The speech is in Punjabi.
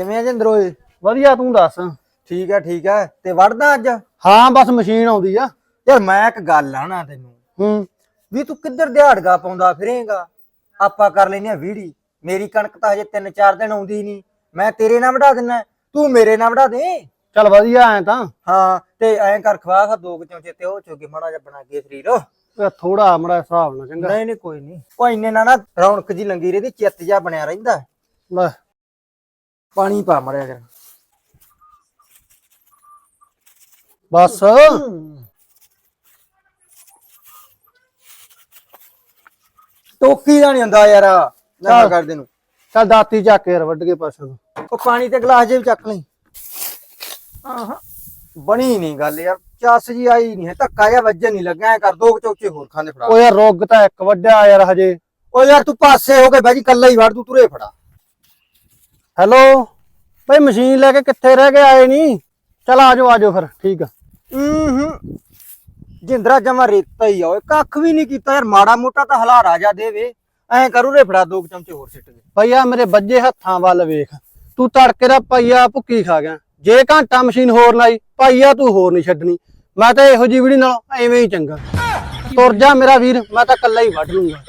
ਕਿਵੇਂ ਆ ਜਿੰਦਰ ਓਏ? ਵਧੀਆ ਤੂੰ ਦੱਸ? ਠੀਕ ਹੈ ਠੀਕ ਹੈ ਤੇ ਵੜਦਾ ਅੱਜ? ਹਾਂ ਬਸ ਮਸ਼ੀਨ ਆਉਂਦੀ ਆ। ਯਾਰ ਮੈਂ ਇੱਕ ਗੱਲ ਆਣਾ ਤੈਨੂੰ। ਹੂੰ। ਵੀ ਤੂੰ ਕਿੱਧਰ ਦਿਹਾੜਗਾ ਪਾਉਂਦਾ ਫਿਰੇਗਾ? ਆਪਾਂ ਕਰ ਲੈਨੇ ਆ ਵੀੜੀ ਮੇਰੀ ਕਣਕ ਤਾਂ ਹਜੇ 3-4 ਦਿਨ ਆਉਂਦੀ ਨਹੀਂ। ਮੈਂ ਤੇਰੇ ਨਾਲ ਵਢਾ ਦਿੰਨਾ ਤੂੰ ਮੇਰੇ ਨਾਲ ਵਢਾ ਦੇ। ਚੱਲ ਵਧੀਆ ਐ ਤਾਂ। ਹਾਂ ਤੇ ਐਂ ਕਰ ਖਵਾ ਖਾ ਦੋ ਚਮਚੇ ਤੇ ਉਹ ਚੋਗੇ ਮਾੜਾ ਜਿਹਾ ਬਣਾ ਕੇ ਸਰੀਰ। ਥੋੜਾ ਮੜਾ ਹਿਸਾਬ ਨਾਲ ਚੰਗਾ। ਨਹੀਂ ਨਹੀਂ ਕੋਈ ਨਹੀਂ। ਉਹ ਇੰਨੇ ਨਾਲ ਨਾ ਰੌਣਕ ਜੀ ਲੰਗੀ ਰਹੀ ਚਿੱਤ ਜਾ ਬਣਿਆ ਰਹਿੰਦਾ। ਲੈ ਪਾਣੀ ਪਾ ਮੜਿਆ ਕਰ। ਬਸ। ਟੋਕੀ ਦਾ ਨਹੀਂ ਹੁੰਦਾ ਯਾਰ ਨਾ ਕਰਦੇ ਨੂੰ। ਚੱਲ ਦਾਤੀ ਚੱਕ ਕੇ ਯਾਰ ਵੱਢ ਕੇ ਪਾਸੇ ਨੂੰ ਉਹ ਪਾਣੀ ਤੇ ਗਲਾਸ ਜੇ ਵੀ ਚੱਕ ਲਈ। ਆਹਾਂ। ਬਣੀ ਨਹੀਂ ਗੱਲ ਯਾਰ ਚੱਸ ਜੀ ਆਈ ਨਹੀਂ ਹੈ ਧੱਕਾ ਜਿਹਾ ਵੱਜਣ ਨਹੀਂ ਲੱਗਾ ਐ ਕਰ ਦੋ ਕੁ ਚੌਚੇ ਹੋਰ ਖਾਂਦੇ ਫੜਾ। ਓ ਯਾਰ ਰੁੱਗ ਤਾਂ ਇੱਕ ਵੱਡਿਆ ਯਾਰ ਹਜੇ। ਓ ਯਾਰ ਤੂੰ ਪਾਸੇ ਹੋ ਕੇ ਬਾਜੀ ਕੱਲਾ ਹੀ ਵੜ ਤੂੰ ਤੁਰੇ ਫੜਾ। ਹੈਲੋ? ਬਈ ਮਸ਼ੀਨ ਲੈ ਕੇ ਕਿੱਥੇ ਰਹਿ ਗਏ ਆਏ ਨਹੀਂ ਚੱਲ ਆਜੋ ਆਜੋ ਫਿਰ ਠੀਕ ਆ। ਹੂੰ ਜਿੰਦਰਾ ਜਮਾ ਰੇਤਾ ਹੀ ਆ ਓਏ ਕੱਖ ਵੀ ਨਹੀਂ ਕੀਤਾ ਯਾਰ ਮਾੜਾ ਮੋਟਾ ਤਾਂ ਹਲਾ ਰਾਜਾ ਦੇਵੇ ਐਂ ਕਰੂ ਰੇ ਫੜਾ ਦੋ ਚਮਚੇ ਹੋਰ ਸਿੱਟ ਦੇ। ਭਈ ਆ ਮੇਰੇ ਵੱਜੇ ਹੱਥਾਂ ਵੱਲ ਵੇਖ। ਤੂੰ ਤੜਕੇ ਦਾ ਪਈਆ ਭੁੱਕੀ ਖਾ ਗਿਆ। ਜੇ ਘੰਟਾ ਮਸ਼ੀਨ ਹੋਰ ਲਾਈ ਭਾਈਆ ਤੂੰ ਹੋਰ ਨਹੀਂ ਛੱਡਣੀ। ਮੈਂ ਤਾਂ ਇਹੋ ਜਿਹੀ ਵੀੜੀ ਨਾਲ ਐਵੇਂ ਹੀ ਚੰਗਾ। ਤੁਰ ਜਾ ਮੇਰਾ ਵੀਰ ਮੈਂ ਤਾਂ ਕੱਲਾ ਹੀ ਵੱਢ ਲੂੰਗਾ।